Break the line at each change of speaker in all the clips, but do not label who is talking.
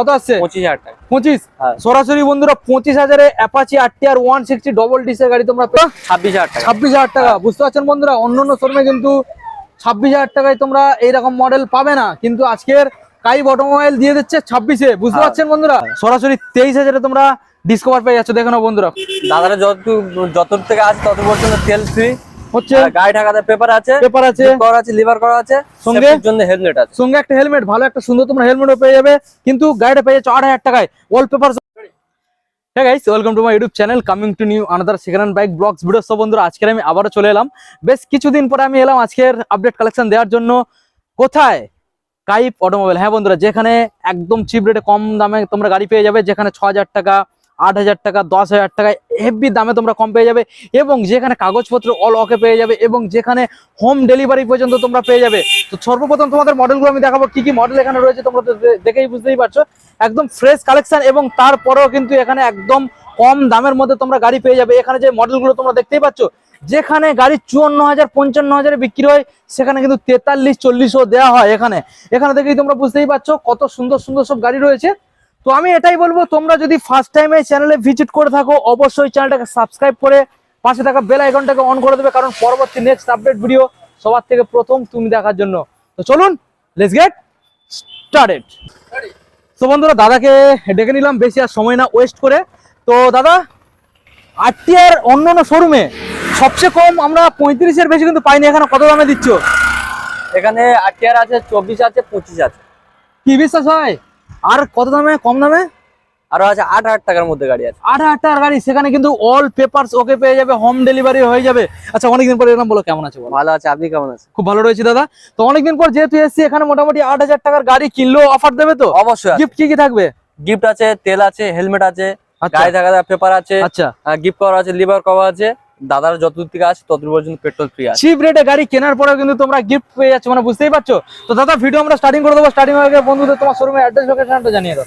কত আসছে?
পঁচিশ হাজার টাকা।
পঁচিশ?
হ্যাঁ।
সরাসরি বন্ধুরা পঁচিশ হাজারে Apache R T R one sixty double ডিসের গাড়ি তোমরা
ছাব্বিশ হাজার টাকা।
ছাব্বিশ হাজার টাকা। বুঝতে পারছেন বন্ধুরা? অন্য অন্য শোরুমে কিন্তু ছাব্বিশ হাজার টাকায় তোমরা এইরকম মডেল পাবে না। কিন্তু আজকের কাইব অটোমোবাইল দিয়ে দিচ্ছে ছাব্বিশে। বুঝতে
হ্যাঁ।
পারছেন বন্ধুরা? সরাসরি তেইশ হাজারে তোমরা ডিসকভার পেয়ে যাচ্ছ। দেখে না বন্ধুরা।
দাদারা যত যত থেকে আছে তত পর্যন্ত তেল ফ্রি
হচ্ছে
ঢাকাতে পেপার আছে
পেপার আছে।
করা আছে লিভার করা আছে
সঙ্গে?
জন্য হেলমেট আছে।
সঙ্গে একটা হেলমেট ভালো একটা সুন্দর তোমরা হেলমেটও পেয়ে যাবে। কিন্তু গাড়িটা পেয়ে যাচ্ছ আট হাজার টাকায়। ওয়াল পেপার হ্যাঁ guys welcome to my YouTube channel coming to new another second hand bike vlogs video সব বন্ধুরা আজকে আমি আবারও চলে এলাম। বেশ কিছুদিন পরে আমি এলাম আজকের আপডেট কালেকশন দেওয়ার জন্য। কোথায়? কাইপ অটোমোবাইল। হ্যাঁ বন্ধুরা যেখানে একদম চিপ রেটে কম দামে তোমরা গাড়ি পেয়ে যাবে যেখানে ছ হাজার টাকা আট হাজার টাকা, দশ হাজার টাকা হেভি দামে তোমরা কম পেয়ে যাবে এবং যেখানে কাগজপত্র অল ওকে পেয়ে যাবে এবং যেখানে হোম ডেলিভারি পর্যন্ত তোমরা পেয়ে যাবে। তো সর্বপ্রথম তোমাদের মডেলগুলো আমি দেখাবো, কি কি মডেল এখানে রয়েছে তোমরা দেখেই বুঝতেই পারছ। একদম ফ্রেশ কালেকশন এবং তারপরেও কিন্তু এখানে একদম কম দামের মধ্যে তোমরা গাড়ি পেয়ে যাবে। এখানে যে মডেলগুলো তোমরা দেখতেই পাচ্ছ, যেখানে গাড়ি চুয়ান্ন হাজার, পঞ্চান্ন হাজারে বিক্রি হয়, সেখানে কিন্তু তেতাল্লিশ, চল্লিশও দেওয়া হয় এখানে। এখানে দেখেই তোমরা বুঝতেই পারছ কত সুন্দর সুন্দর সব গাড়ি রয়েছে। তো আমি এটাই বলব তোমরা যদি ফার্স্ট টাইম চ্যানেলে ভিজিট করে থাকো অবশ্যই চ্যানেলটাকে সাবস্ক্রাইব করে পাশে থাকা বেল আইকনটাকে অন করে দেবে কারণ পরবর্তী নেক্সট আপডেট ভিডিও সবার থেকে প্রথম তুমি দেখার জন্য। তো চলুন লেটস গেট স্টার্টেড তো বন্ধুরা দাদাকে ডেকে নিলাম বেশি আর সময় না ওয়েস্ট করে। তো দাদা আরটিআর অন্য অন্য শোরুমে সবচেয়ে কম আমরা পঁয়ত্রিশের বেশি কিন্তু পাইনি এখানে কত দামে দিচ্ছ?
এখানে আটিয়ার আছে চব্বিশ আছে পঁচিশ আছে।
কি বিশ্বাস হয়? আর কত দামে? কম দামে?
আরও আছে আট হাজার টাকার মধ্যে গাড়ি আছে।
আট হাজার টাকার গাড়ি সেখানে কিন্তু অল পেপারস ওকে পেয়ে যাবে হোম ডেলিভারি হয়ে যাবে। আচ্ছা অনেকদিন পরে এরকম বলো কেমন আছে বলো?
ভালো আছে আপনি কেমন আছেন?
খুব ভালো রয়েছে দাদা। তো অনেকদিন পর যেহেতু এসছি এখানে মোটামুটি আট হাজার টাকার গাড়ি কিনলেও অফার দেবে তো?
অবশ্যই
গিফট কি কি থাকবে?
গিফট আছে তেল আছে হেলমেট আছে
আচ্ছা।
গাড়ি থাকা পেপার আছে
আচ্ছা।
গিফট করা আছে লিভার কভার আছে দাদার যতদূর থেকে আছে তত দূর পর্যন্ত পেট্রোল ফ্রি আছে।
চিপ রেটে গাড়ি কেনার পরেও কিন্তু তোমরা গিফট পেয়ে যাচ্ছ মানে বুঝতেই পারছ? তো দাদা ভিডিও আমরা স্টার্টিং করে দেবো। স্টার্টিং হয়ে গেলে বন্ধুদের তোমার শোরুমের অ্যাড্রেস লোকেশনটা জানিয়ে দাও।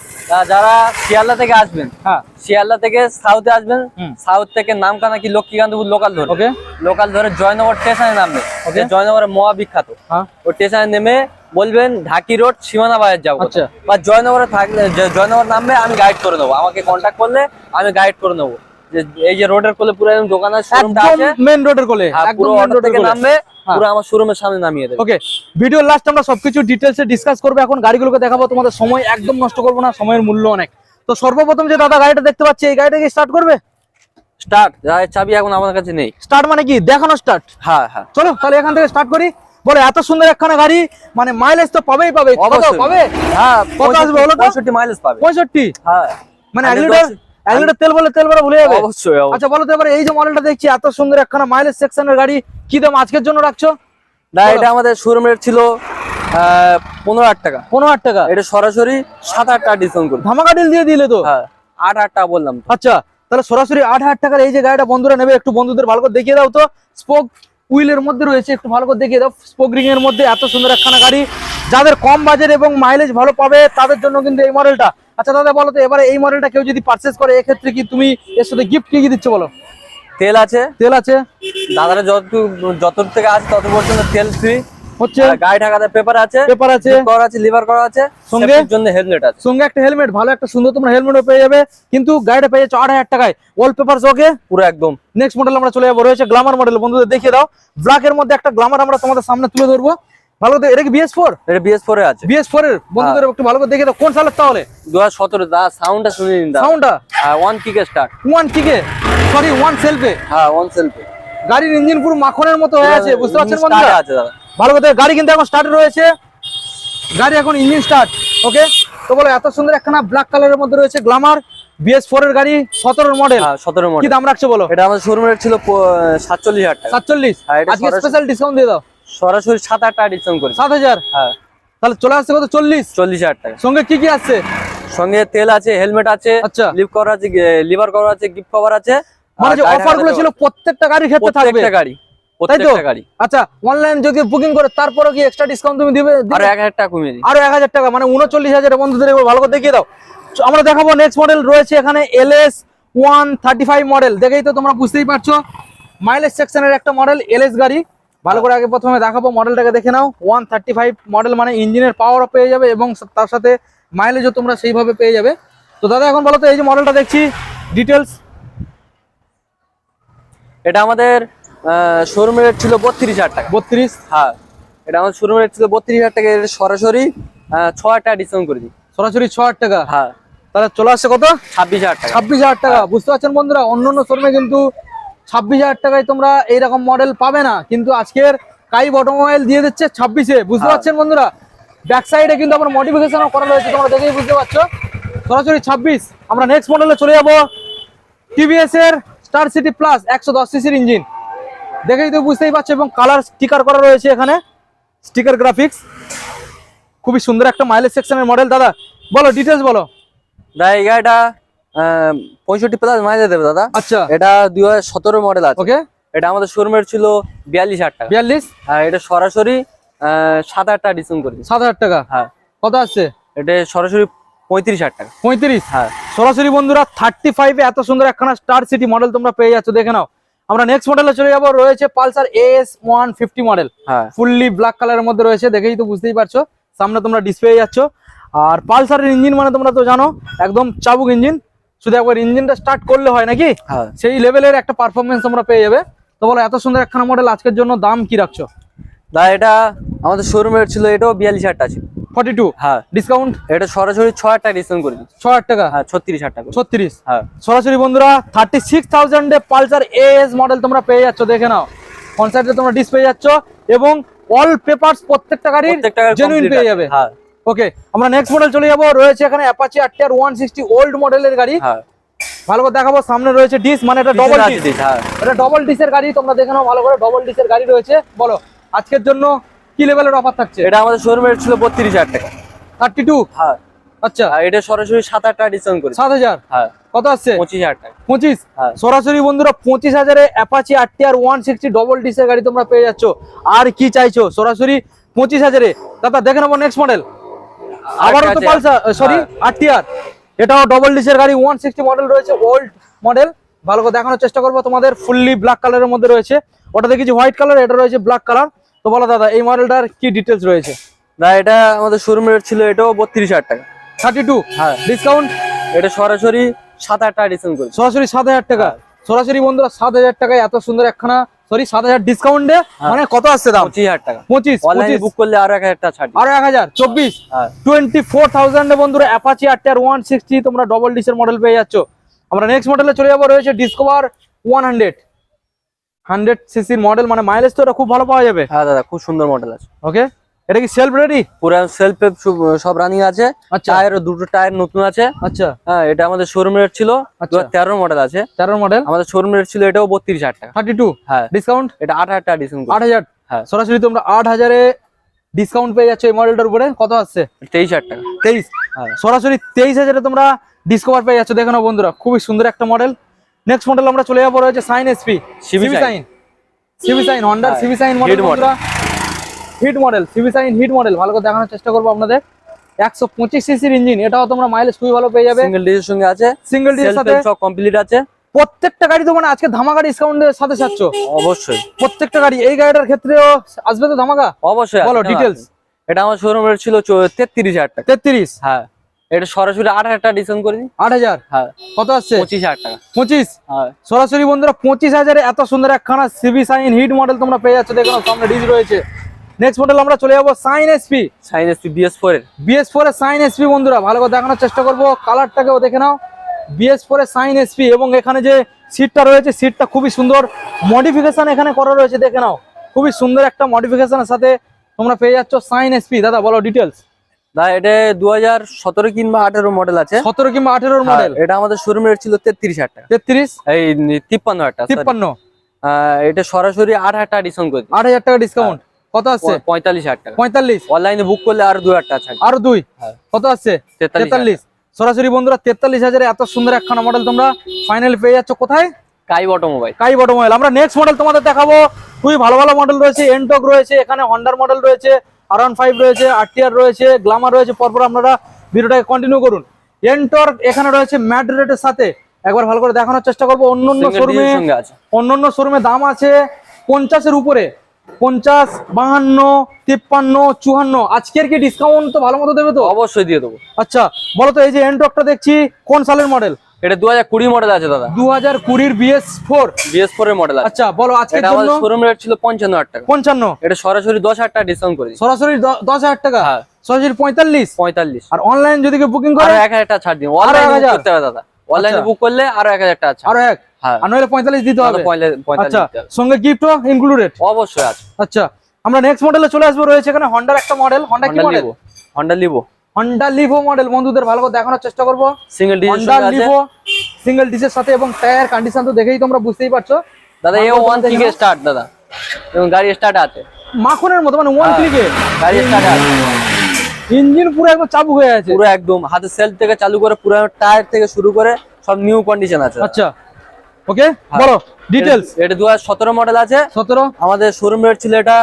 যারা শিয়ালদা থেকে আসবেন
হ্যাঁ।
শিয়ালদা থেকে সাউথে আসবেন সাউথ থেকে নামকানা কি লক্ষ্মীকান্তপুর লোকাল ধরে।
ওকে
লোকাল ধরে জয়নগর স্টেশনে নামবে. যে জয়নগরের মহা বিখ্যাত
হ্যাঁ।
ওই স্টেশনে নেমে বলবেন ঢাকি রোড সীমানা বাজার যাব
আচ্ছা।
বা জয়নগরে থাকলে জয়নগর নামবে আমি গাইড করে নেব। আমাকে কন্ট্যাক্ট করলে আমি গাইড করে নেব। এই যে রোডের কোলে পুরো একদম দোকান আছে শোরুমটা আছে।
রোডের কোলে
হ্যাঁ,
একদম
পুরো
রোডের কোলে
নামবে
হ্যাঁ।
পুরো আমার শোরুমের সামনে নামিয়ে দেবে।
ওকে ভিডিওর লাস্ট আমরা সবকিছু ডিটেলসে ডিসকাস করব। এখন গাড়িগুলোকে দেখাবো তোমাদের সময় একদম নষ্ট করব না সময়ের মূল্য অনেক। তো সর্বপ্রথম যে দাদা গাড়িটা দেখতে পাচ্ছি এই গাড়িটা কি স্টার্ট করবে?
স্টার্ট চাবি এখন আমার কাছে নেই।
স্টার্ট মানে কি? দেখানো স্টার্ট
হ্যাঁ হ্যাঁ।
চলো তাহলে এখান থেকে স্টার্ট করি। বলে এত সুন্দর একখানা গাড়ি মানে মাইলেজ তো পাবেই পাবে কত পাবে?
হ্যাঁ
কত আসবে
মাইলেজ পাবে।
পঁয়ষট্টি?
হ্যাঁ।
মানে এক লিটার
দশ-
এক লিটার তেল বলে তেল বলে ভুলে যাবে।
অবশ্যই।
আচ্ছা বলো তো এবারে এই যে মডেলটা দেখছি এত সুন্দর একখানা মাইলেজ সেকশনের গাড়ি কি দাম আজকের জন্য রাখছো?
না এটা আমাদের শোরুম রেট ছিল পনেরো হাজার টাকা।
পনেরো হাজার টাকা?
এটা সরাসরি সাত হাজার টাকা ডিসকাউন্ট করবে।
ধামাকা ডিল দিয়ে দিলে তো?
হ্যাঁ আট হাজার টাকা বললাম
আচ্ছা তাহলে সরাসরি আট হাজার টাকার এই যে গাড়িটা বন্ধুরা নেবে একটু বন্ধুদের ভালো করে দেখিয়ে দাও তো। স্পোক উইলের মধ্যে রয়েছে একটু ভালো করে দেখিয়ে দাও। স্পোক রিং এর মধ্যে এত সুন্দর একখানা গাড়ি যাদের কম বাজেট এবং মাইলেজ ভালো পাবে তাদের জন্য কিন্তু এই মডেলটা আচ্ছা দাদা বলো তো এবারে এই মডেলটা কেউ যদি পারচেস করে এক্ষেত্রে কি তুমি এর সাথে গিফট কি কি দিচ্ছ বলো?
তেল আছে।
তেল আছে?
দাদারা যত যত থেকে আছে তত পর্যন্ত তেল ফ্রি
হচ্ছে?
গাড়ি ঢাকাতে পেপার আছে।
পেপার আছে।
করা আছে লিভার করা আছে।
সঙ্গে?
জন্য হেলমেট আছে।
সঙ্গে একটা হেলমেট ভালো একটা সুন্দর তোমরা হেলমেটও পেয়ে যাবে। কিন্তু গাড়িটা পেয়ে যাচ্ছে আট হাজার টাকায়। ওয়াল পেপার ওকে
পুরো একদম।
নেক্সট মডেল আমরা চলে যাব। রয়েছে গ্লামার মডেল বন্ধুদের দেখিয়ে দাও। ব্ল্যাক এর মধ্যে একটা গ্লামার আমরা তোমাদের সামনে তুলে ধরবো। ভালো করে এটা কি বিএস ফোর
এটা বিএস ফোর আছে।
বিএস ফোর এর বন্ধুদের একটু ভালো করে দেখিয়ে দাও কোন সালের তাহলে?
দু হাজার সতেরো দা সাউন্ডটা শুনে নিন দা।
সাউন্ডটা
ওয়ান কিকে স্টার্ট
ওয়ান কিকে সরি ওয়ান সেলফে
হ্যাঁ ওয়ান সেলফি
গাড়ির ইঞ্জিন পুরো মাখনের মতো হয়ে আছে বুঝতে পারছেন বন্ধুরা?
আছে দাদা।
ভালো করে গাড়ি কিন্তু এখন স্টার্ট রয়েছে। গাড়ি এখন ইঞ্জিন স্টার্ট ওকে তো বলো এত সুন্দর একখানা ব্ল্যাক কালারের মধ্যে রয়েছে গ্লামার বিএস ফোর এর গাড়ি সতেরোর মডেল
হ্যাঁ সতেরো
কি
মডেল
দাম রাখছো বলো?
এটা আমাদের শোরুম রেট ছিল সাতচল্লিশ হাজার টাকা।
সাতচল্লিশ?
হ্যাঁ, এটা
আজকে স্পেশাল ডিসকাউন্ট দিয়ে দাও।
সরাসরি সাত হাজার টাকা ডিসকাউন্ট করেছে
সাত হাজার?
হ্যাঁ।
তাহলে চলে আসছে কত? চল্লিশ?
চল্লিশ হাজার টাকা।
সঙ্গে কি কি আসছে
সঙ্গে তেল আছে হেলমেট আছে
আচ্ছা।
লিভ কভার আছে লিভার কভার আছে গিফট কভার আছে।
মানে যে
অফারগুলো
ছিল প্রত্যেকটা গাড়ির ক্ষেত্রে থাকবে?
প্রত্যেকটা গাড়ি প্রত্যেকটা গাড়ি।
আচ্ছা অনলাইন যদি বুকিং করে তারপরে কি এক্সট্রা ডিসকাউন্ট তুমি দিবে? দিবে?
আরও এক হাজার টাকা কমিয়ে দিই
আরও এক হাজার টাকা মানে উনচল্লিশ হাজার বন্ধুদের এবার ভালো করে দেখিয়ে দাও। আমরা দেখাবো নেক্সট মডেল রয়েছে এখানে L S one thirty five model দেখেই তো তোমরা বুঝতেই পারছ। মাইলেজ সেকশনের একটা মডেল এল এস গাড়ি। ভালো করে আগে প্রথমে দেখাবো মডেলটাকে দেখে নাও। ওয়ান থার্টি ফাইভ মডেল মানে ইঞ্জিনের পাওয়ারও পেয়ে যাবে এবং তার সাথে মাইলেজও তোমরা সেইভাবে পেয়ে যাবে। তো দাদা এখন বলো তো এই যে মডেলটা দেখছি ডিটেলস
এটা আমাদের শোরুম রেট ছিল বত্রিশ হাজার টাকা।
বত্রিশ?
হ্যাঁ এটা আমাদের শোরুম রেট ছিল বত্রিশ হাজার টাকা সরাসরি ছ হাজার টাকা ডিসকাউন্ট করে দিই।
সরাসরি ছ হাজার টাকা?
হ্যাঁ।
তাহলে চলে আসছে কত?
ছাব্বিশ হাজার টাকা।
ছাব্বিশ হাজার টাকা। বুঝতে পারছেন বন্ধুরা অন্য অন্য শোরুমে কিন্তু ছাব্বিশ হাজার টাকায় তোমরা এইরকম মডেল পাবে না। কিন্তু আজকের কাই অটোমোবাইল দিয়ে দিচ্ছে ছাব্বিশে। বুঝতে
হ্যাঁ।
পারছেন বন্ধুরা? ব্যাক সাইডে কিন্তু আমার মডিফিকেশনও করা রয়েছে তোমরা দেখেই বুঝতে পারছ। সরাসরি ছাব্বিশ। আমরা নেক্সট মডেলে চলে যাব। টিভিএস এর স্টার সিটি প্লাস একশো দশ সিসির ইঞ্জিন দেখেই তো বুঝতেই পারছ এবং কালার স্টিকার করা রয়েছে এখানে। স্টিকার গ্রাফিক্স খুবই সুন্দর একটা মাইলেজ সেকশনের মডেল দাদা বলো ডিটেলস বলো।
দাদা এই গাড়িটা আহ, পঁয়ষট্টি প্লাস মাইলেজ দেবে দাদা।
আচ্ছা।
এটা দুই হাজার সতেরো মডেল আছে।
ওকে
এটা আমাদের শোরুম রেট ছিল বিয়াল্লিশ হাজার টাকা।
বিয়াল্লিশ?
এটা সরাসরি সাত হাজার টাকা ডিসকাউন্ট করে
সাত হাজার টাকা?
হ্যাঁ।
কত আছে?
এটা সরাসরি পঁয়ত্রিশ হাজার টাকা।
পঁয়ত্রিশ?
হ্যাঁ।
সরাসরি বন্ধুরা থার্টি ফাইভে এত সুন্দর একখানা স্টার সিটি মডেল তোমরা পেয়ে যাচ্ছ দেখে নাও। আমরা নেক্সট মডেলে চলে যাব রয়েছে Pulsar S one fifty model
হ্যাঁ।
ফুললি ব্ল্যাক কালারের মধ্যে রয়েছে দেখেই তো বুঝতেই পারছ। সামনে তোমরা ডিসপ্লে যাচ্ছ। আর পালসারের ইঞ্জিন মানে তোমরা তো জানো একদম চাবুক ইঞ্জিন শুধু একবার ইঞ্জিনটা স্টার্ট করলে হয় নাকি?
হ্যাঁ।
সেই লেভেলের একটা পারফরমেন্স তোমরা পেয়ে যাবে। তো বলো এত সুন্দর একখানা মডেল আজকের জন্য দাম কি রাখছো?
দাদা এটা আমাদের শোরুম রেট ছিল এটাও বিয়াল্লিশ হাজার টাকা ছিল।
ফর্টি টু
হ্যাঁ।
ডিসকাউন্ট
এটা সরাসরি ছ হাজার টাকা ডিসকাউন্ট করে দিই
ছ হাজার টাকা?
হ্যাঁ ছত্রিশ হাজার টাকা
ছত্রিশ?
হ্যাঁ।
সরাসরি বন্ধুরা থার্টি সিক্স থাউজেন্ডে পালসার এস মডেল তোমরা পেয়ে যাচ্ছ দেখে নাও। কনসার্টে তোমরা ডিস পেয়ে যাচ্ছ এবং অল পেপারস প্রত্যেকটা গাড়ির জেনুইন পেয়ে যাবে।
হ্যাঁ।
ওকে আমরা নেক্সট মডেল চলে যাব। রয়েছে এখানে Apache RTR one sixty old মডেলের গাড়ি।
হ্যাঁ।
ভালো করে দেখাবো সামনে রয়েছে ডিস মানে এটা ডবল ডিস
হ্যাঁ।
এটা ডবল ডিসের গাড়ি তোমরা দেখে নাও ভালো করে ডবল ডিসের গাড়ি রয়েছে। বলো আজকের জন্য কি লেভেলের অফার থাকছে?
এটা আমাদের শোরুম ছিল বত্রিশ হাজার টাকা।
থার্টি টু
হ্যাঁ।
আচ্ছা।
আর এটা সরাসরি সাত হাজার টাকা ডিসকাউন্ট করে।
সাত হাজার?
হ্যাঁ।
কত আসছে?
পঁচিশ হাজার টাকা।
পঁচিশ?
হ্যাঁ।
সরাসরি বন্ধুরা পঁচিশ হাজারে Apache RTR one sixty double ডিসের গাড়ি তোমরা পেয়ে যাচ্ছ। আর কি চাইছো? সরাসরি পঁচিশ হাজারে। দাদা দেখে নেব নেক্সট মডেল আবারও তো। পালসার সরি
হ্যাঁ।
আরটিআর এটাও ডবল ডিসের গাড়ি ওয়ান সিক্সটি মডেল রয়েছে ওল্ড মডেল ভালো করে দেখানোর চেষ্টা করব তোমাদের ফুললি ব্ল্যাক কালারের মধ্যে রয়েছে। ওটা দেখেছি হোয়াইট কালার এটা রয়েছে ব্ল্যাক কালার তো বলো দাদা এই মডেলটার কি ডিটেলস রয়েছে?
না এটা আমাদের শোরুম রেট ছিল এটাও বত্রিশ হাজার টাকা।
থার্টি টু
হ্যাঁ।
ডিসকাউন্ট
এটা সরাসরি সাত হাজার টাকা ডিসকাউন্ট করে
সরাসরি সাত হাজার টাকা। সরাসরি বন্ধুরা সাত হাজার টাকায় এত সুন্দর একখানা সরি সাত হাজার ডিসকাউন্টে মানে কত আসছে দাম?
পঁচিশ হাজার টাকা।
পঁচিশ পঁচিশ।
বুক করলে আরও এক হাজার টাকা ছাড়।
আরও এক হাজার চব্বিশ।
হ্যাঁ।
টোয়েন্টি ফোর থাউজেন্ডে বন্ধুরা অ্যাপাচি আটটার ওয়ান সিক্সটি তোমরা ডবল ডিসের মডেল পেয়ে যাচ্ছ। আমরা নেক্সট মডেলে চলে যাব রয়েছে ডিসকভার ওয়ান হান্ড্রেড হান্ড্রেড সিসির মডেল মানে মাইলেজ তো এটা খুব ভালো পাওয়া যাবে।
হ্যাঁ দাদা খুব সুন্দর মডেল আছে।
ওকে এটা কি সেলফ রেডি
পুরো সেলফ সব রানিং আছে।
আচ্ছা।
টায়ার দুটো টায়ার নতুন আছে।
আচ্ছা।
হ্যাঁ এটা আমাদের শোরুম রেট ছিল।
আচ্ছা।
তেরো মডেল আছে।
তেরোর মডেল
আমাদের শোরুম রেট ছিল এটাও বত্রিশ হাজার টাকা।
থার্টি টু
হ্যাঁ।
ডিসকাউন্ট
এটা আট হাজার টাকা ডিসকাউন্ট
আট হাজার?
হ্যাঁ।
সরাসরি তোমরা আট হাজারে ডিসকাউন্ট পেয়ে যাচ্ছ এই মডেলটার উপরে। কত আসছে?
তেইশ হাজার টাকা।
তেইশ।
হ্যাঁ।
সরাসরি তেইশ হাজারে তোমরা ডিসকভার পেয়ে যাচ্ছ। দেখে না বন্ধুরা খুবই সুন্দর একটা মডেল নেক্সট মডেল আমরা চলে যাব রয়েছে Shine SP
CB Shine.
CB Shine হন্ডার CB Shine model বন্ধুরা। Hit model CB Shine hit model. ভালো করে দেখানোর চেষ্টা করব আপনাদের। একশো পঁচিশ সিসির ইঞ্জিন এটাও তোমরা মাইলেজ খুবই ভালো পেয়ে যাবে।
সিঙ্গেল ডিজের সঙ্গে আছে।
সিঙ্গেল
সেলফ
সাথে
সব কমপ্লিট আছে।
প্রত্যেকটা গাড়ি তো মানে আজকে ধামাকা ডিসকাউন্টের সাথে চাচ্ছ
অবশ্যই।
প্রত্যেকটা গাড়ি এই গাড়িটার ক্ষেত্রেও আসবে তো ধামাকা?
অবশ্যই
বলো ডিটেলস
এটা আমার শোরুম রেট ছিল তেত্রিশ হাজার টাকা।
তেত্রিশ?
হ্যাঁ। এটা সরাসরি আট হাজার টাকা ডিসকাউন্ট করে দিই।
আট হাজার?
হ্যাঁ।
কত আসছে?
পঁচিশ হাজার টাকা।
পঁচিশ?
হ্যাঁ।
সরাসরি বন্ধুরা পঁচিশ হাজারে এত সুন্দর একখানা সিবি সাইন হিট মডেল তোমরা পেয়ে যাচ্ছ। দেখো সামনে ডিজ রয়েছে। নেক্সট মডেল আমরা চলে যাব Shine SP
Shine SP BS four এর।
বিএস ফোর এর সাইন এসপি বন্ধুরা ভালো করে দেখানোর চেষ্টা করব। কালারটাকেও দেখে নাও। বিএস ফোর এর সাইন এসপি এবং এখানে যে সিটটা রয়েছে সিটটা খুবই সুন্দর। মডিফিকেশন এখানে করা রয়েছে দেখে নাও। খুবই সুন্দর একটা মডিফিকেশনের সাথে তোমরা পেয়ে যাচ্ছ সাইন এসপি দাদা বলো ডিটেলস
না এটা দু হাজার সতেরো কিংবা আঠেরো মডেল আছে।
সতেরো কিংবা আঠেরোর
হ্যাঁ,
মডেল
এটা আমাদের শোরুম রেট ছিল তেত্রিশ হাজার টাকা।
তেত্রিশ?
এই তিপ্পান্ন হাজার টাকা
তিপ্পান্ন।
আহ, এটা সরাসরি আট হাজার টাকা ডিসকাউন্ট
আট হাজার টাকা ডিসকাউন্ট কত আসছে
পঁয়তাল্লিশ হাজার টাকা।
পঁয়তাল্লিশ?
অনলাইনে বুক করলে আরও দু হাজার টাকা
আরও দুই?
হ্যাঁ।
কত আসছে
তেতাল্লিশ
সরাসরি বন্ধুরা তেতাল্লিশ হাজারে এত সুন্দর একখানা মডেল তোমরা ফাইনালি পেয়ে যাচ্ছ। কোথায়?
অটোমোবাইল
অটোমোবাইল আমরা নেক্সট মডেল তোমাদের দেখাবো। খুবই ভালো ভালো মডেল রয়েছে। এনটক রয়েছে এখানে হন্ডার মডেল রয়েছে আর ফাইভ রয়েছে আরটিআর রয়েছে গ্লামার রয়েছে। পরপর আপনারা ভিডিওটাকে কন্টিনিউ করুন। এনটর এখানে রয়েছে ম্যাট রেটের সাথে। একবার ভালো করে দেখানোর চেষ্টা করব। অন্য অন্য শোরুমে
আছে।
অন্য অন্য শোরুমে দাম আছে পঞ্চাশের উপরে। পঞ্চাশ বাহান্ন তিপ্পান্ন চুয়ান্ন। আজকের কি ডিসকাউন্ট তো ভালো মতো দেবে তো?
অবশ্যই দিয়ে দেবো।
আচ্ছা বলো তো এই যে এনটকটা দেখছি কোন সালের মডেল
এটা দু হাজার কুড়ি মডেল আছে দাদা।
দু হাজার কুড়ির বিএস ফোর
বিএস ফোর এর মডেল
আচ্ছা বলো জন্য?
শোরুম রেট ছিল পঞ্চান্ন হাজার টাকা।
পঞ্চান্ন।
এটা সরাসরি দশ হাজার টাকা ডিসকাউন্ট করে
সরাসরি দশ হাজার টাকা?
হ্যাঁ।
সরাসরি পঁয়তাল্লিশ?
পঁয়তাল্লিশ।
আর অনলাইন যদি বুকিং করে?
এক হাজার টাকা ছাড় দিন।
আরও
অনলাইনে? করতে হবে দাদা। অনলাইনে
আচ্ছা।
বুক করলে আরও এক হাজার টাকা ছাড়।
আরও এক। আর নইলে পঁয়তাল্লিশ দিতে হবে। আচ্ছা সঙ্গে গিফটও ইনক্লুডেড
অবশ্যই আছে।
আচ্ছা আমরা নেক্সট মডেলে চলে আসব। রয়েছে এখানে হন্ডার একটা মডেল হন্ডা কি model
Honda Livo
Honda Livo model বন্ধুদের ভালো করে দেখানোর চেষ্টা করব।
সিঙ্গেল
হন্ডা লিভো সিঙ্গেল ডিসের সাথে এবং টায়ার কন্ডিশন তো দেখেই তোমরা বুঝতেই পারছ।
দাদা এ ওয়ান থেকে স্টার্ট দাদা। এবং গাড়ি স্টার্ট আছে।
মাখনের মতো মানে ওয়ান
হ্যাঁ।
ক্লিকে
গাড়ি স্টার্ট আছে।
ইঞ্জিন পুরো একদম চাবু হয়ে আছে।
পুরো একদম। হাতের সেলফ থেকে চালু করে পুরো টায়ার থেকে শুরু করে সব নিউ কন্ডিশন আছে।
আচ্ছা। ওকে বলো ডিটেলস
এটা- এটা দু হাজার সতেরো মডেল আছে।
সতেরো?
আমাদের শোরুম রেট ছিল এটা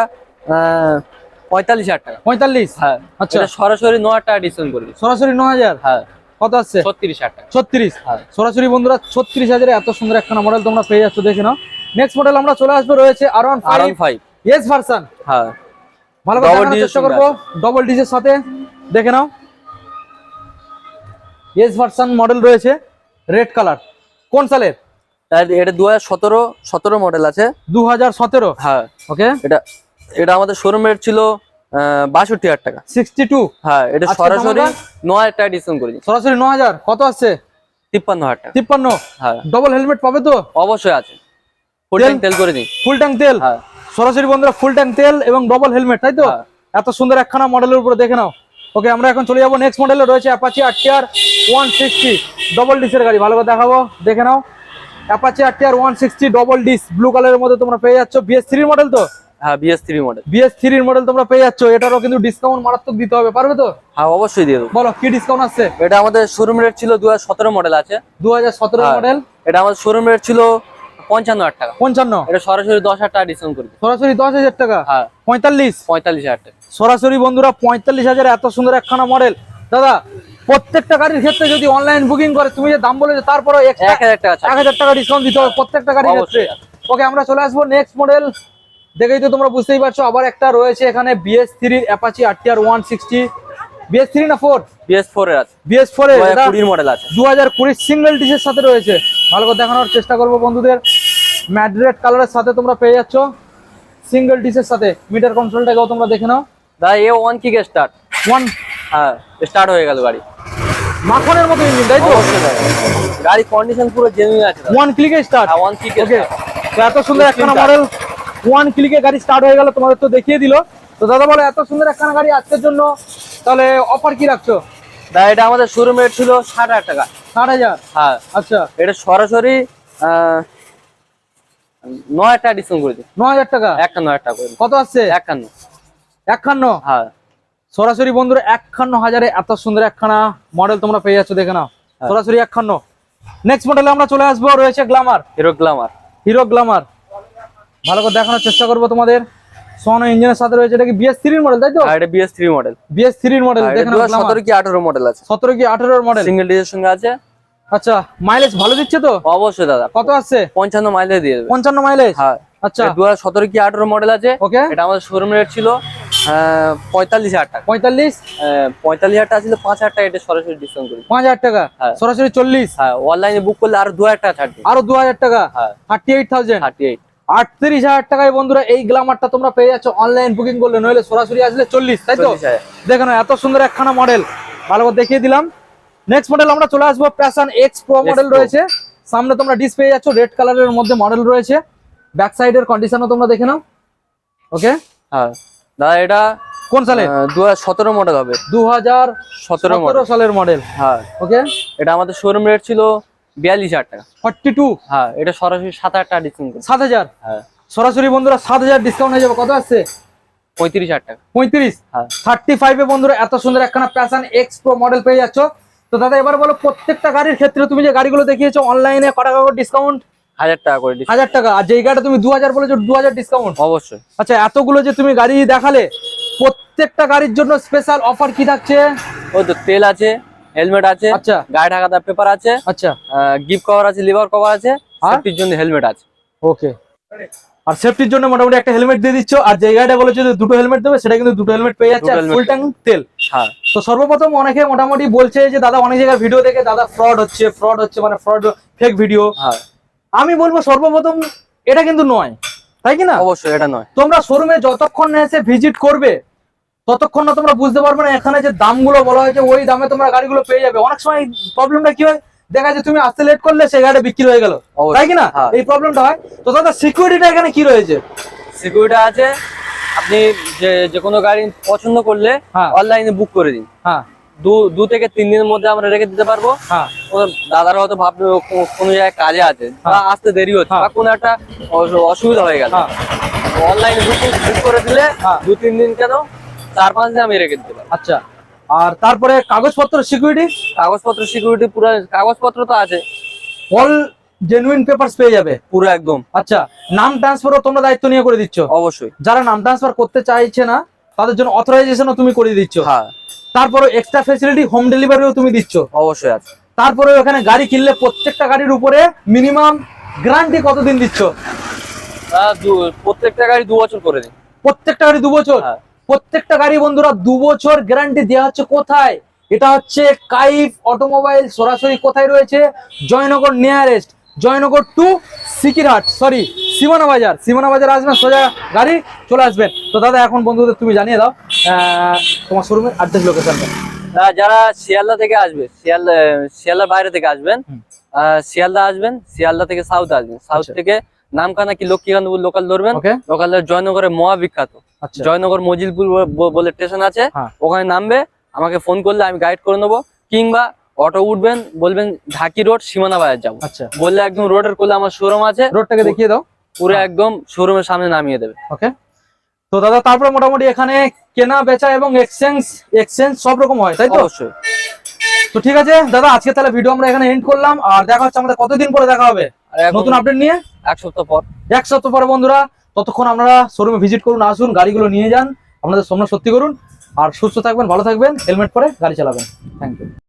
পঁয়তাল্লিশ হাজার টাকা।
পঁয়তাল্লিশ?
হ্যাঁ।
আচ্ছা।
সরাসরি ন হাজার টাকা ডিসকাউন্ট করে দিচ্ছি।
সরাসরি ন হাজার
হ্যাঁ।
কত আসছে
ছত্রিশ হাজার টাকা।
ছত্রিশ?
হ্যাঁ।
সরাসরি বন্ধুরা ছত্রিশ হাজারে এত সুন্দর একটা মডেল তোমরা পেয়ে যাচ্ছ দেখে নাও। নেক্সট মডেল আমরা চলে আসব রয়েছে R one
R
five
five
S version
হ্যাঁ।
ভালো করে চেষ্টা করব। ডবল ডিসের সাথে দেখে নাও। এস ভার্সন মডেল রয়েছে। রেড কালার কোন সালের?
এটা দু সতেরো সতেরো মডেল আছে।
দু হাজার সতেরো?
হ্যাঁ।
ওকে।
এটা এটা আমাদের শোরুম রেট ছিল বাষট্টি হাজার টাকা।
Sixty two?
হ্যাঁ এটা সরাসরি ন হাজার টাকা ডিসকাউন্ট করে দিচ্ছি
সরাসরি ন হাজার? কত আসছে?
তিপ্পান্ন হাজার টাকা।
তিপ্পান্ন?
হ্যাঁ।
ডবল হেলমেট পাবে তো?
অবশ্যই আছে। ফুল? ট্যাঙ্ক তেল? করে দিই
ফুল ট্যাঙ্ক তেল?
হ্যাঁ।
সরাসরি বন্ধুরা ফুল ট্যাঙ্ক তেল এবং ডবল হেলমেট তাই তো?
হ্যাঁ।
এত সুন্দর একখানা মডেলের উপরে দেখে নাও। ওকে আমরা এখন চলে যাব নেক্সট মডেলে রয়েছে Apache RTR one sixty double ডিসের গাড়ি। ভালো করে দেখাবো দেখে নাও। Apache RTR one sixty double disc blue কালারের মধ্যে তোমরা পেয়ে যাচ্ছ বিএস থ্রির মডেল তো?
হ্যাঁ বিএস থ্রি মডেল
বিএস থ্রির মডেল তোমরা পেয়ে যাচ্ছ এটারও কিন্তু ডিসকাউন্ট মারাত্মক দিতে হবে পারবে তো?
হ্যাঁ অবশ্যই দিয়ে দেবো।
বলো কি ডিসকাউন্ট আসছে?
এটা আমাদের শোরুম রেট ছিল দু হাজার সতেরো মডেল আছে।
দু সতেরো
হ্যাঁ।
মডেল
এটা আমাদের শোরুম রেট ছিল পঞ্চান্ন হাজার টাকা।
পঞ্চান্ন?
এটা সরাসরি দশ হাজার টাকা ডিসকাউন্ট করে
সরাসরি দশ হাজার টাকা?
হ্যাঁ।
পঁয়তাল্লিশ?
পঁয়তাল্লিশ হাজার টাকা।
সরাসরি বন্ধুরা পঁয়তাল্লিশ হাজার এত সুন্দর একখানা মডেল দাদা প্রত্যেকটা গাড়ির ক্ষেত্রে যদি অনলাইন বুকিং করে তুমি যে দাম বলেছ তারপরে
এক হাজার টাকা ছাড়।
এক হাজার টাকা ডিসকাউন্ট দিতে হবে প্রত্যেকটা গাড়ির ক্ষেত্রে। ওকে আমরা চলে আসব নেক্সট মডেল দেখেই তো তোমরা বুঝতেই পারছ আবার একটা রয়েছে এখানে বিএস থ্রির Apache RTR one sixty BS three না ফোর
বিএস ফোর এর আছে।
বিএস ফোর
দু
এর
কুড়ির মডেল আছে।
দু হাজার কুড়ির সিঙ্গেল ডিসের সাথে রয়েছে। ভালো করে দেখানোর চেষ্টা করব বন্ধুদের। ম্যাড্রেড কালারের সাথে তোমরা পেয়ে যাচ্ছ। সিঙ্গেল ডিসের সাথে। মিটার কন্ট্রোলটাকেও তোমরা দেখে নাও।
দাদা এ ওয়ান কিকে স্টার্ট
ওয়ান
হ্যাঁ স্টার্ট হয়ে গেল গাড়ি।
মাখনের মতো ইঞ্জিন তাই তো?
গাড়ি কন্ডিশন পুরো জেনুইন আছে
ওয়ান ক্লিকে স্টার্ট
হ্যাঁ ওয়ান কিকে
ওকে তো এত সুন্দর একখানা মডেল ওয়ান ক্লিকে গাড়ি স্টার্ট হয়ে গেল তোমাদের তো দেখিয়ে দিল। তো দাদা বলো এত সুন্দর একখানা গাড়ি আজকের জন্য তাহলে অফার কি রাখছো?
দাদা এটা আমাদের শোরুম ছিল ষাট হাজার টাকা।
ষাট হাজার?
হ্যাঁ।
আচ্ছা।
এটা সরাসরি আহ, ন হাজার টাকা ডিসকাউন্ট করে দিই।
ন হাজার টাকা?
একান্ন হাজার টাকা
কত আসছে?
একান্ন।
একখান্ন
হ্যাঁ।
সরাসরি বন্ধুরা একখান্ন হাজারে এত সুন্দর একখানা মডেল তোমরা পেয়ে যাচ্ছ দেখে নাও।
হ্যাঁ।
সরাসরি একখান্ন। নেক্সট মডেলে আমরা চলে আসব রয়েছে Glamour
Hero Glamour
Hero Glamour ভালো করে দেখানোর চেষ্টা করব তোমাদের। সোনো ইঞ্জিনের সাথে রয়েছে এটা কি বিএস থ্রির মডেল তাই তো?
এটা বিএস থ্রি মডেল
বিএস থ্রির মডেল
সতেরো কি আঠারো মডেল আছে?
সতেরো কি আঠারোর মডেল
সিঙ্গেল ডিজের সঙ্গে আছে?
আচ্ছা মাইলেজ ভালো দিচ্ছে তো?
অবশ্যই দাদা।
কত
পঞ্চান্ন মাইলে দিয়ে দেবে।
পঞ্চান্ন মাইলেজ
হ্যাঁ।
আচ্ছা।
দু হাজার সতেরো কি আঠারো মডেল আছে?
ওকে
এটা আমাদের শোরুম রেট ছিল পঁয়তাল্লিশ হাজার টাকা।
পঁয়তাল্লিশ?
পঁয়তাল্লিশ হাজার টাকা ছিল পাঁচ হাজার টাকা এটা সরাসরি ডিসকাউন্ট করি।
পাঁচ হাজার টাকা?
হ্যাঁ।
সরাসরি চল্লিশ?
হ্যাঁ অনলাইনে বুক করলে আরও দু হাজার টাকা ছাড়
আরও দু হাজার টাকা?
হ্যাঁ।
Thirty eight thousand
thirty eight
আটত্রিশ হাজার টাকায় বন্ধুরা এই গ্লামারটা তোমরা পেয়ে যাচ্ছ অনলাইন বুকিং করলে নইলে সরাসরি আসলে চল্লিশ তাই তো? দেখো এত সুন্দর একখানা মডেল ভালো করে দেখিয়ে দিলাম। নেক্সট মডেল আমরা চলে আসব প্যাশন এক্স প্রো মডেল রয়েছে। সামনে তোমরা ডিস পেয়ে যাচ্ছ রেড কালারের মধ্যে মডেল রয়েছে। ব্যাক সাইডের কন্ডিশনও তোমরা দেখে নাও। ওকে
হ্যাঁ। দাদা এটা
কোন সালে?
দু হাজার সতেরো মডেল হবে।
দু হাজার
সতেরো
সালের মডেল
হ্যাঁ।
ওকে?
এটা আমাদের শোরুম রেট ছিল বিয়াল্লিশ হাজার টাকা।
Forty two?
হ্যাঁ এটা সরাসরি সাত হাজার টাকা ডিসকাউন্ট
সাত হাজার?
হ্যাঁ।
সরাসরি বন্ধুরা সাত হাজার ডিসকাউন্ট হয়ে যাবে। কত আসছে?
পঁয়ত্রিশ হাজার টাকা।
পঁয়ত্রিশ?
হ্যাঁ।
থার্টি ফাইভে বন্ধুরা এত সুন্দর একখানা প্যাশন এক্স প্রো মডেল পেয়ে যাচ্ছ। তো দাদা এবার বলো প্রত্যেকটা গাড়ির ক্ষেত্রে তুমি যে গাড়িগুলো দেখিয়েছো অনলাইনে কত টাকা ডিসকাউন্ট
হাজার টাকা করে।
হাজার টাকা। আর যেই গাড়িটা তুমি দু হাজার বলেছ দু হাজার ডিসকাউন্ট
অবশ্যই।
আচ্ছা এতগুলো যে তুমি গাড়ি দেখালে প্রত্যেকটা গাড়ির জন্য স্পেশাল অফার কি থাকছে?
ওই তো তেল আছে হেলমেট আছে
আচ্ছা।
গায়ে ঢাকা পেপার আছে
আচ্ছা।
গিফট কভার আছে লিভার কভার আছে? সেফটির জন্য হেলমেট আছে।
ওকে। আর সেফটির জন্য মোটামুটি একটা হেলমেট দিয়ে দিচ্ছ। আর যে গাড়িটা বলেছ যে দুটো হেলমেট দেবে সেটা কিন্তু দুটো হেলমেট পেয়ে যাচ্ছে। ফুল ট্যাঙ্ক তেল।
হ্যাঁ।
তো সর্বপ্রথম অনেকে মোটামুটি বলছে যে দাদা অনেক জায়গায় ভিডিও দেখে দাদা ফ্রড হচ্ছে ফ্রড হচ্ছে মানে ফ্রড ফেক ভিডিও
হ্যাঁ।
আমি বলব সর্বপ্রথম এটা কিন্তু নয়। তাই কি না?
অবশ্যই এটা নয়।
তোমরা শোরুমে যতক্ষণ এসে ভিজিট করবে ততক্ষণ না তোমরা বুঝতে পারবে না এখানে যে দামগুলো বলা হয়েছে ওই দামে তোমরা গাড়িগুলো পেয়ে যাবে। অনেক সময় প্রবলেমটা কি হয়? দেখা যাচ্ছে তুমি আসতে লেট করলে সেই গাড়ি বিক্রি হয়ে গেল। তাই কি না?
হ্যাঁ।
এই প্রবলেমটা হয়। তো দাদা সিকিউরিটিটা এখানে কি রয়েছে?
সিকিউরিটি আছে আপনি যে যে কোনো গাড়ি পছন্দ করলে
হ্যাঁ।
অনলাইনে বুক করে দিন।
হ্যাঁ।
দু দু থেকে তিন দিনের মধ্যে আমরা রেখে দিতে পারব।
হ্যাঁ।
ও দাদারা হয়তো ভাববে কোনো জায়গায় কাজে আছে। বা আসতে দেরি হচ্ছে
হ্যাঁ।
বা কোনো একটা অসুবিধা হয়ে গেল
হ্যাঁ।
অনলাইনে বুক বুক করে দিলে
হ্যাঁ।
দু তিন দিন কেন চার পাঁচ দিন আমি রেখে দিতে পারব।
আচ্ছা। আর তারপরে কাগজপত্র সিকিউরিটি
কাগজপত্র সিকিউরিটি পুরো কাগজপত্র তো আছে।
অল জেনুইন পেপারস পেয়ে যাবে?
পুরো একদম।
আচ্ছা। নাম ট্রান্সফারও তোমরা দায়িত্ব নিয়ে করে দিচ্ছ?
অবশ্যই।
যারা নাম ট্রান্সফার করতে চাইছে না তাদের জন্য অথরাইজেশনও তুমি করে দিচ্ছ?
হ্যাঁ।
তারপরে এক্সট্রা ফেসিলিটি হোম ডেলিভারিও তুমি দিচ্ছ।
অবশ্যই আছে।
তারপরে ওখানে গাড়ি কিনলে প্রত্যেকটা গাড়ির উপরে মিনিমাম গ্যারান্টি কতদিন দিচ্ছ?
প্রত্যেকটা গাড়ি দু বছর করে দিন।
প্রত্যেকটা গাড়ি দু বছর?
হ্যাঁ।
প্রত্যেকটা গাড়ি বন্ধুরা দু বছর গ্যারান্টি দেওয়া হচ্ছে কোথায়? এটা হচ্ছে কাইফ অটোমোবাইল সরাসরি কোথায় রয়েছে? Joynagar nearest Joynagar to Sikirhat sorry সীমানা বাজার সীমানা বাজার আসবেন সোজা গাড়ি চলে আসবেন। তো দাদা এখন বন্ধুদের তুমি জানিয়ে দাও তোমার শোরুমের অ্যাড্রেস লোকেশনটা
যারা শিয়ালদা থেকে আসবে শিয়ালদা শিয়ালদার বাইরে থেকে আসবেন শিয়ালদা আসবেন শিয়ালদা থেকে সাউথ আসবেন। সাউথ
আচ্ছা।
থেকে নামখানা কি লক্ষ্মীকান্তপুর লোকাল ধরবেন? লোকাল জয়নগরে মহা বিখ্যাত
আচ্ছা।
জয়নগর মজিলপুর বলে স্টেশন আছে
হ্যাঁ।
ওখানে নামবে আমাকে ফোন করলে আমি গাইড করে নেব কিংবা অটো উঠবেন বলবেন ঢাকি রোড সীমানা বাজার যাব।
আচ্ছা।
বললে একদম রোডের কোলে আমার শোরুম আছে।
রোডটাকে দেখিয়ে দাও।
পুরো
হ্যাঁ।
একদম শোরুমের সামনে নামিয়ে দেবে।
ওকে। তো দাদা তারপরে মোটামুটি এখানে কেনা বেচা এবং এক্সচেঞ্জ এক্সচেঞ্জ সব রকম হয় তাই তো?
অবশ্যই।
তো ঠিক আছে দাদা আজকে তাহলে ভিডিও আমরা এখানে এন্ড করলাম আর দেখা হচ্ছে আমাদের কতদিন পরে দেখা হবে?
আর
নতুন আপডেট নিয়ে?
এক সপ্তাহ পর।
এক সপ্তাহ পরে বন্ধুরা ততক্ষণ আপনারা শোরুমে ভিজিট করুন আসুন গাড়িগুলো নিয়ে যান আপনাদের স্বপ্ন সত্যি করুন আর সুস্থ থাকবেন ভালো থাকবেন হেলমেট পরে গাড়ি চালাবেন। Thank you